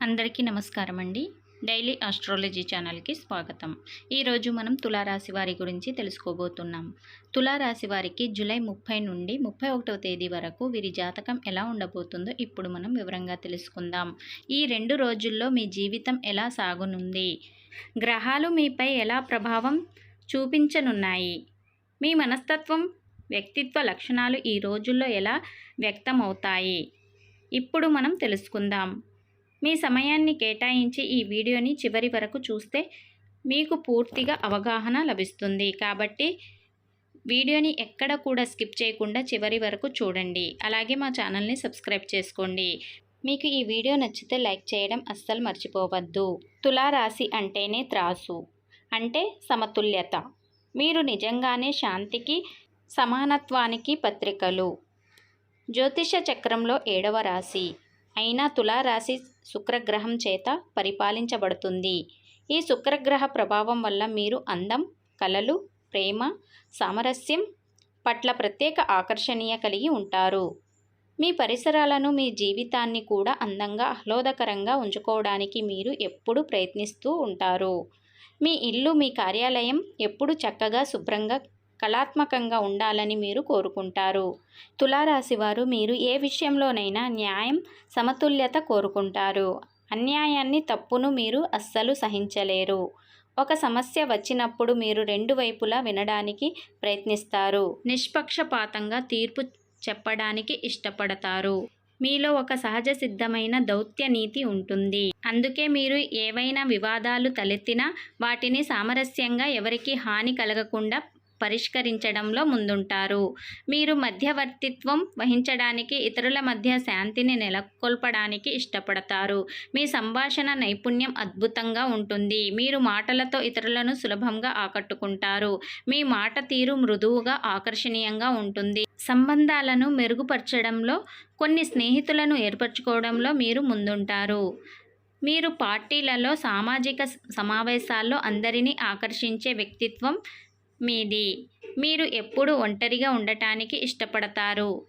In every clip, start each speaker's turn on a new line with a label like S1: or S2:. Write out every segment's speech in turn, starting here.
S1: అందరికీ నమస్కారం అండి డైలీ ఆస్ట్రాలజీ ఛానల్కి స్వాగతం. ఈరోజు మనం తులారాశి వారి గురించి తెలుసుకోబోతున్నాం. తులారాశి వారికి జూలై ముప్పై నుండి ముప్పై ఒకటవ తేదీ వరకు వీరి జాతకం ఎలా ఉండబోతుందో ఇప్పుడు మనం వివరంగా తెలుసుకుందాం. ఈ రెండు రోజుల్లో మీ జీవితం ఎలా సాగునుంది? గ్రహాలు మీపై ఎలా ప్రభావం చూపించనున్నాయి? మీ మనస్తత్వం వ్యక్తిత్వ లక్షణాలు ఈ రోజుల్లో ఎలా వ్యక్తమవుతాయి? ఇప్పుడు మనం తెలుసుకుందాం. మీ సమయాన్ని కేటాయించి ఈ వీడియోని చివరి వరకు చూస్తే మీకు పూర్తిగా అవగాహన లభిస్తుంది. కాబట్టి వీడియోని ఎక్కడ కూడా స్కిప్ చేయకుండా చివరి వరకు చూడండి. అలాగే మా ఛానల్ని సబ్స్క్రైబ్ చేసుకోండి. మీకు ఈ వీడియో నచ్చితే లైక్ చేయడం అస్సలు మర్చిపోవద్దు. తులారాశి అంటేనే త్రాసు. అంటే సమతుల్యత. మీరు నిజంగానే శాంతికి సమానత్వానికి పత్రికలు. జ్యోతిష చక్రంలో ఏడవ రాశి. అయినా తులారాశి శుక్రగ్రహం చేత పరిపాలించబడుతుంది. ఈ శుక్రగ్రహ ప్రభావం వల్ల మీరు అందం కలలు ప్రేమ సామరస్యం పట్ల ప్రత్యేక ఆకర్షణీయ కలిగి ఉంటారు. మీ పరిసరాలను మీ జీవితాన్ని కూడా అందంగా ఆహ్లాదకరంగా ఉంచుకోవడానికి మీరు ఎప్పుడూ ప్రయత్నిస్తూ ఉంటారు. మీ ఇల్లు మీ కార్యాలయం ఎప్పుడు చక్కగా శుభ్రంగా కళాత్మకంగా ఉండాలని మీరు కోరుకుంటారు. తులారాశి వారు మీరు ఏ విషయంలోనైనా న్యాయం సమతుల్యత కోరుకుంటారు. అన్యాయాన్ని తప్పును మీరు అస్సలు సహించలేరు. ఒక సమస్య వచ్చినప్పుడు మీరు రెండు వైపులా వినడానికి ప్రయత్నిస్తారు. నిష్పక్షపాతంగా తీర్పు చెప్పడానికి ఇష్టపడతారు. మీలో ఒక సహజ సిద్ధమైన దౌత్య నీతి ఉంటుంది. అందుకే మీరు ఏవైనా వివాదాలు తలెత్తినా వాటిని సామరస్యంగా ఎవరికి హాని కలగకుండా పరిష్కరించడంలో ముందుంటారు. మీరు మధ్యవర్తిత్వం వహించడానికి ఇతరుల మధ్య శాంతిని నెలకొల్పడానికి ఇష్టపడతారు. మీ సంభాషణ నైపుణ్యం అద్భుతంగా ఉంటుంది. మీరు మాటలతో ఇతరులను సులభంగా ఆకట్టుకుంటారు. మీ మాట తీరు మృదువుగా ఆకర్షణీయంగా ఉంటుంది. సంబంధాలను మెరుగుపరచడంలో కొన్ని స్నేహితులను ఏర్పరచుకోవడంలో మీరు ముందుంటారు. మీరు పార్టీలలో సామాజిక సమావేశాల్లో అందరినీ ఆకర్షించే వ్యక్తిత్వం మీది. మీరు ఎప్పుడు ఒంటరిగా ఉండటానికి ఇష్టపడతారు.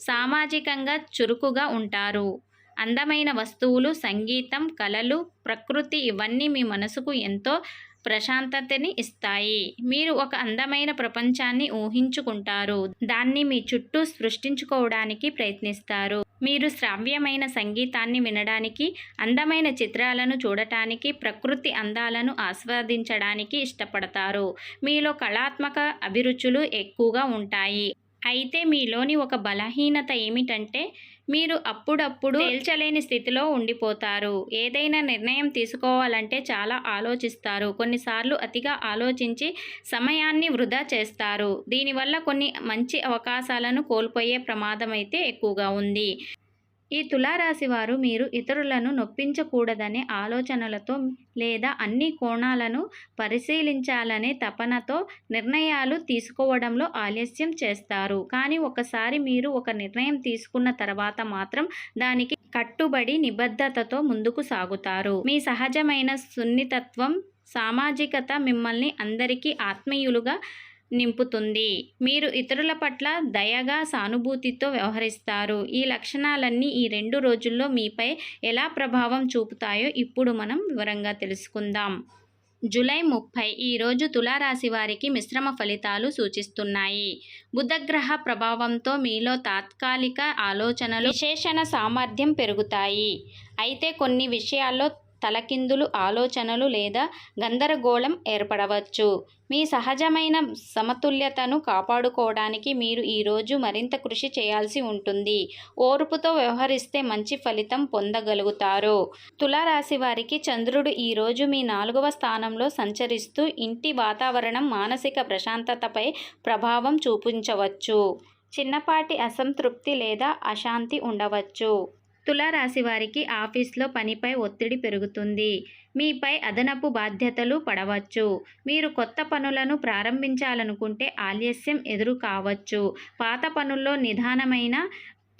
S1: సామాజికంగా చురుకుగా ఉంటారు. అందమైన వస్తువులు సంగీతం కళలు ప్రకృతి ఇవన్నీ మీ మనసుకు ఎంతో ప్రశాంతతని ఇస్తాయి. మీరు ఒక అందమైన ప్రపంచాన్ని ఊహించుకుంటారు. దాన్ని మీ చుట్టూ సృష్టించుకోవడానికి ప్రయత్నిస్తారు. మీరు శ్రావ్యమైన సంగీతాన్ని వినడానికి అందమైన చిత్రాలను చూడటానికి ప్రకృతి అందాలను ఆస్వాదించడానికి ఇష్టపడతారు. మీలో కళాత్మక అభిరుచులు ఎక్కువగా ఉంటాయి. అయితే మీలోని ఒక బలహీనత ఏమిటంటే మీరు అప్పుడప్పుడు తేల్చలేని స్థితిలో ఉండిపోతారు. ఏదైనా నిర్ణయం తీసుకోవాలంటే చాలా ఆలోచిస్తారు. కొన్నిసార్లు అతిగా ఆలోచించి సమయాన్ని వృధా చేస్తారు. దీనివల్ల కొన్ని మంచి అవకాశాలను కోల్పోయే ప్రమాదం అయితే ఎక్కువగా ఉంది. ఈ తులారాశి వారు మీరు ఇతరులను నొప్పించకూడదనే ఆలోచనలతో లేదా అన్ని కోణాలను పరిశీలించాలనే తపనతో నిర్ణయాలు తీసుకోవడంలో ఆలస్యం చేస్తారు. కానీ ఒకసారి మీరు ఒక నిర్ణయం తీసుకున్న తర్వాత మాత్రం దానికి కట్టుబడి నిబద్ధతతో ముందుకు సాగుతారు. మీ సహజమైన సున్నితత్వం సామాజికత మిమ్మల్ని అందరికీ ఆత్మీయులుగా నింపుతుంది. మీరు ఇతరుల పట్ల దయగా సానుభూతితో వ్యవహరిస్తారు. ఈ లక్షణాలన్నీ ఈ రెండు రోజుల్లో మీపై ఎలా ప్రభావం చూపుతాయో ఇప్పుడు మనం వివరంగా తెలుసుకుందాం. జూలై ముప్పై ఈరోజు తులారాశి వారికి మిశ్రమ ఫలితాలు సూచిస్తున్నాయి. బుధగ్రహ ప్రభావంతో మీలో తాత్కాలిక ఆలోచనలు విశేషణ సామర్థ్యం పెరుగుతాయి. అయితే కొన్ని విషయాల్లో తలకిందులు ఆలోచనలు లేదా గందరగోళం ఏర్పడవచ్చు. మీ సహజమైన సమతుల్యతను కాపాడుకోవడానికి మీరు ఈరోజు మరింత కృషి చేయాల్సి ఉంటుంది. ఓర్పుతో వ్యవహరిస్తే మంచి ఫలితం పొందగలుగుతారు. తులారాశి వారికి చంద్రుడు ఈరోజు మీ నాలుగవ స్థానంలో సంచరిస్తూ ఇంటి వాతావరణం మానసిక ప్రశాంతతపై ప్రభావం చూపించవచ్చు. చిన్నపాటి అసంతృప్తి లేదా అశాంతి ఉండవచ్చు. తులారాశి వారికి ఆఫీస్లో పనిపై ఒత్తిడి పెరుగుతుంది. మీపై అదనపు బాధ్యతలు పడవచ్చు. మీరు కొత్త పనులను ప్రారంభించాలనుకుంటే ఆలస్యం ఎదురు కావచ్చు. పాత పనుల్లో నిదానమైన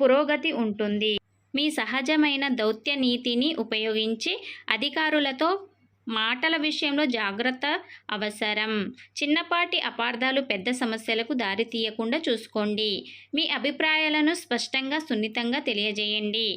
S1: పురోగతి ఉంటుంది. మీ సహజమైన దౌత్య నీతిని ఉపయోగించి అధికారులతో మాటల విషయంలో జాగ్రత్త అవసరం. చిన్నపాటి అపార్థాలు పెద్ద సమస్యలకు దారి తీయకుండా చూసుకోండి. మీ అభిప్రాయాలను స్పష్టంగా సున్నితంగా తెలియజేయండి.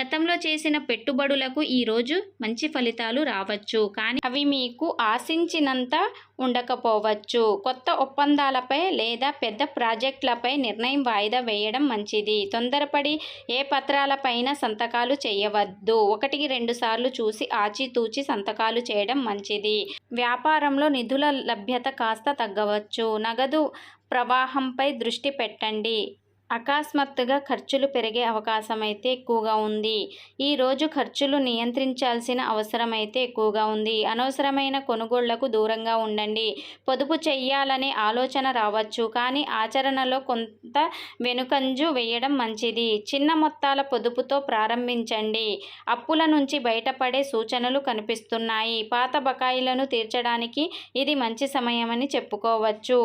S1: గతంలో చేసిన పెట్టుబడులకు ఈరోజు మంచి ఫలితాలు రావచ్చు. కానీ అవి మీకు ఆశించినంత ఉండకపోవచ్చు. కొత్త ఒప్పందాలపై లేదా పెద్ద ప్రాజెక్టులపై నిర్ణయం వాయిదా వేయడం మంచిది. తొందరపడి ఏ పత్రాలపైన సంతకాలు చేయవద్దు. ఒకటికి రెండు సార్లు చూసి ఆచితూచి సంతకాలు చేయడం మంచిది. వ్యాపారంలో నిధుల లభ్యత కాస్త తగ్గవచ్చు. నగదు ప్రవాహంపై దృష్టి పెట్టండి. అకస్మాత్తుగా ఖర్చులు పెరిగే అవకాశం అయితే ఎక్కువగా ఉంది. ఈరోజు ఖర్చులు నియంత్రించాల్సిన అవసరం అయితే ఎక్కువగా ఉంది. అనవసరమైన కొనుగోళ్ళకు దూరంగా ఉండండి. పొదుపు చెయ్యాలనే ఆలోచన రావచ్చు. కానీ ఆచరణలో కొంత వెనుకంజు వేయడం మంచిది. చిన్న మొత్తాల పొదుపుతో ప్రారంభించండి. అప్పుల నుంచి బయటపడే సూచనలు కనిపిస్తున్నాయి. పాత బకాయిలను తీర్చడానికి ఇది మంచి సమయమని చెప్పుకోవచ్చు.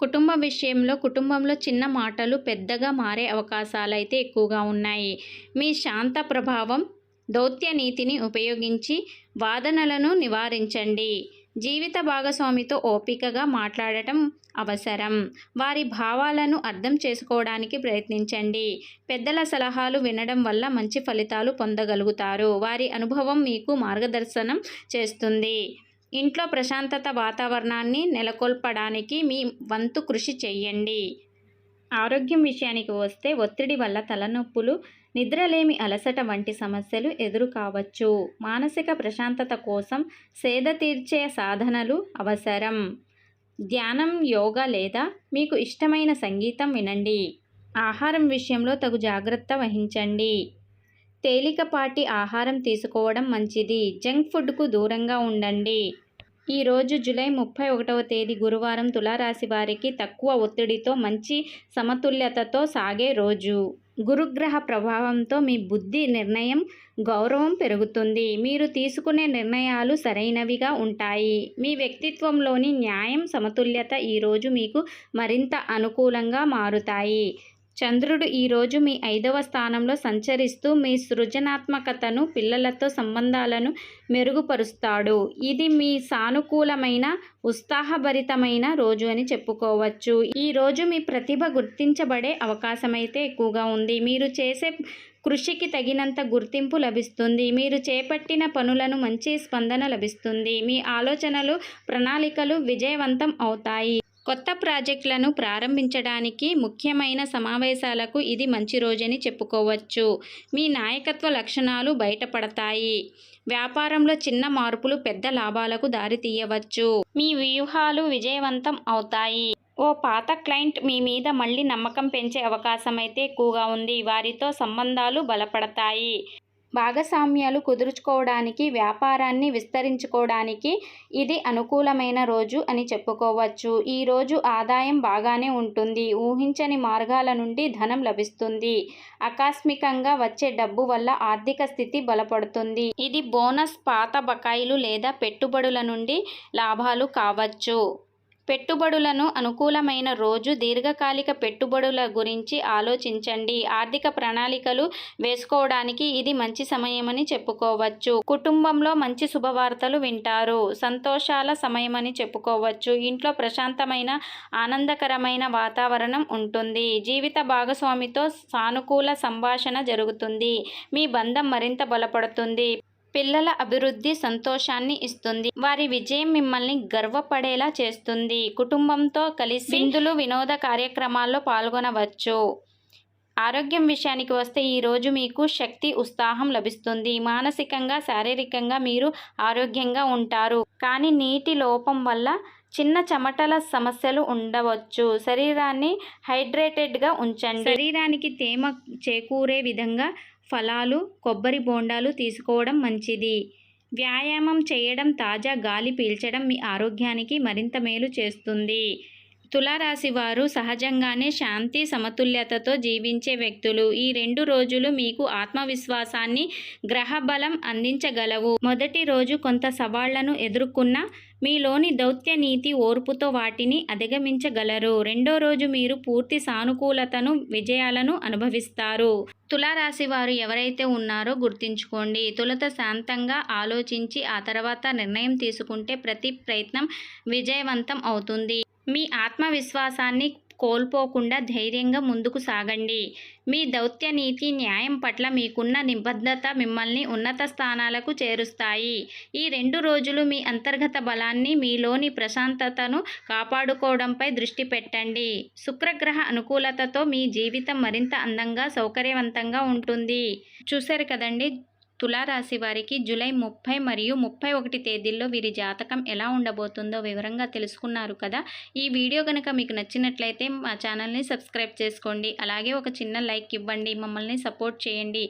S1: కుటుంబ విషయంలో కుటుంబంలో చిన్న మాటలు పెద్దగా మారే అవకాశాలు అయితే ఎక్కువగా ఉన్నాయి. మీ శాంత ప్రభావం దౌత్య నీతిని ఉపయోగించి వాదనలను నివారించండి. జీవిత భాగస్వామితో ఓపికగా మాట్లాడటం అవసరం. వారి భావాలను అర్థం చేసుకోవడానికి ప్రయత్నించండి. పెద్దల సలహాలు వినడం వల్ల మంచి ఫలితాలు పొందగలుగుతారు. వారి అనుభవం మీకు మార్గదర్శనం చేస్తుంది. ఇంట్లో ప్రశాంతత వాతావరణాన్ని నెలకొల్పడానికి మీ వంతు కృషి చేయండి. ఆరోగ్యం విషయానికి వస్తే ఒత్తిడి వల్ల తలనొప్పులు నిద్రలేమి అలసట వంటి సమస్యలు ఎదురు కావచ్చు. మానసిక ప్రశాంతత కోసం సేద తీర్చే సాధనలు అవసరం. ధ్యానం యోగా లేదా మీకు ఇష్టమైన సంగీతం వినండి. ఆహారం విషయంలో తగు జాగ్రత్త వహించండి. తేలికపాటి ఆహారం తీసుకోవడం మంచిది. జంక్ ఫుడ్కు దూరంగా ఉండండి. ఈరోజు జూలై ముప్పై ఒకటవ తేదీ గురువారం తులారాశి వారికి తక్కువ ఒత్తిడితో మంచి సమతుల్యతతో సాగే రోజు. గురుగ్రహ ప్రభావంతో మీ బుద్ధి నిర్ణయం గౌరవం పెరుగుతుంది. మీరు తీసుకునే నిర్ణయాలు సరైనవిగా ఉంటాయి. మీ వ్యక్తిత్వంలోని న్యాయం సమతుల్యత ఈరోజు మీకు మరింత అనుకూలంగా మారుతాయి. చంద్రుడు ఈరోజు మీ ఐదవ స్థానంలో సంచరిస్తూ మీ సృజనాత్మకతను పిల్లలతో సంబంధాలను మెరుగుపరుస్తాడు. ఇది మీ సానుకూలమైన ఉత్సాహభరితమైన రోజు అని చెప్పుకోవచ్చు. ఈ రోజు మీ ప్రతిభ గుర్తించబడే అవకాశమైతే ఎక్కువగా ఉంది. మీరు చేసే కృషికి తగినంత గుర్తింపు లభిస్తుంది. మీరు చేపట్టిన పనులను మంచి స్పందన లభిస్తుంది. మీ ఆలోచనలు ప్రణాళికలు విజయవంతం అవుతాయి. కొత్త ప్రాజెక్టులను ప్రారంభించడానికి ముఖ్యమైన సమావేశాలకు ఇది మంచి రోజని చెప్పుకోవచ్చు. మీ నాయకత్వ లక్షణాలు బయటపడతాయి. వ్యాపారంలో చిన్న మార్పులు పెద్ద లాభాలకు దారితీయవచ్చు మీ వ్యూహాలు విజయవంతం అవుతాయి. ఓ పాత క్లయింట్ మీ మీద మళ్ళీ నమ్మకం పెంచే అవకాశం అయితే ఎక్కువగా ఉంది. వారితో సంబంధాలు బలపడతాయి. భాగస్వామ్యాలు కుదుర్చుకోవడానికి వ్యాపారాన్ని విస్తరించుకోవడానికి ఇది అనుకూలమైన రోజు అని చెప్పుకోవచ్చు. ఈ రోజు ఆదాయం బాగానే ఉంటుంది. ఊహించని మార్గాల నుండి ధనం లభిస్తుంది. ఆకస్మికంగా వచ్చే డబ్బు వల్ల ఆర్థిక స్థితి బలపడుతుంది. ఇది బోనస్ పాత బకాయిలు లేదా పెట్టుబడుల నుండి లాభాలు కావచ్చు. పెట్టుబడులను అనుకూలమైన రోజు దీర్ఘకాలిక పెట్టుబడుల గురించి ఆలోచించండి. ఆర్థిక ప్రణాళికలు వేసుకోవడానికి ఇది మంచి సమయమని చెప్పుకోవచ్చు. కుటుంబంలో మంచి శుభవార్తలు వింటారు. సంతోషాల సమయమని చెప్పుకోవచ్చు. ఇంట్లో ప్రశాంతమైన ఆనందకరమైన వాతావరణం ఉంటుంది. జీవిత భాగస్వామితో సానుకూల సంభాషణ జరుగుతుంది. మీ బంధం మరింత బలపడుతుంది. పిల్లల అభివృద్ధి సంతోషాన్ని ఇస్తుంది. వారి విజయం మిమ్మల్ని గర్వపడేలా చేస్తుంది. కుటుంబంతో కలిసి విందులు వినోద కార్యక్రమాల్లో పాల్గొనవచ్చు. ఆరోగ్యం విషయానికి వస్తే ఈరోజు మీకు శక్తి ఉత్సాహం లభిస్తుంది. మానసికంగా శారీరకంగా మీరు ఆరోగ్యంగా ఉంటారు. కానీ నీటి లోపం వల్ల చిన్న చెమటల సమస్యలు ఉండవచ్చు. శరీరాన్ని హైడ్రేటెడ్గా ఉంచండి. శరీరానికి తేమ చేకూరే విధంగా ఫలాలు కొబ్బరి బోండాలు తీసుకోవడం మంచిది. వ్యాయామం చేయడం తాజా గాలి పీల్చడం మీ ఆరోగ్యానికి మరింత మేలు చేస్తుంది. తులారాశి వారు సహజంగానే శాంతి సమతుల్యతతో జీవించే వ్యక్తులు. ఈ రెండు రోజులు మీకు ఆత్మవిశ్వాసాన్ని గ్రహబలం అందించగలవు. మొదటి రోజు కొంత సవాళ్ళను ఎదుర్కొన్న మీలోని దౌత్య నీతి ఓర్పుతో వాటిని అధిగమించగలరు. రెండో రోజు మీరు పూర్తి సానుకూలతను విజయాలను అనుభవిస్తారు. తులారాశి వారు ఎవరైతే ఉన్నారో గుర్తుంచుకోండి. తులత శాంతంగా ఆలోచించి ఆ తర్వాత నిర్ణయం తీసుకుంటే ప్రతి ప్రయత్నం విజయవంతం అవుతుంది. మీ ఆత్మవిశ్వాసాన్ని కోల్పోకుండా ధైర్యంగా ముందుకు సాగండి. మీ దౌత్య నీతి న్యాయం పట్ల మీకున్న నిబద్ధత మిమ్మల్ని ఉన్నత స్థానాలకు చేరుస్తాయి. ఈ రెండు రోజులు మీ అంతర్గత బలాన్ని మీలోని ప్రశాంతతను కాపాడుకోవడంపై దృష్టి పెట్టండి. శుక్రగ్రహ అనుకూలతతో మీ జీవితం మరింత అందంగా సౌకర్యవంతంగా ఉంటుంది. చూశారు కదండి? తులారాశి వారికి జూలై ముప్పై మరియు ముప్పై ఒకటి తేదీల్లో వీరి జాతకం ఎలా ఉండబోతుందో వివరంగా తెలుసుకున్నారు కదా. ఈ వీడియో కనుక మీకు నచ్చినట్లయితే మా ఛానల్ని సబ్స్క్రైబ్ చేసుకోండి. అలాగే ఒక చిన్న లైక్ ఇవ్వండి. మమ్మల్ని సపోర్ట్ చేయండి.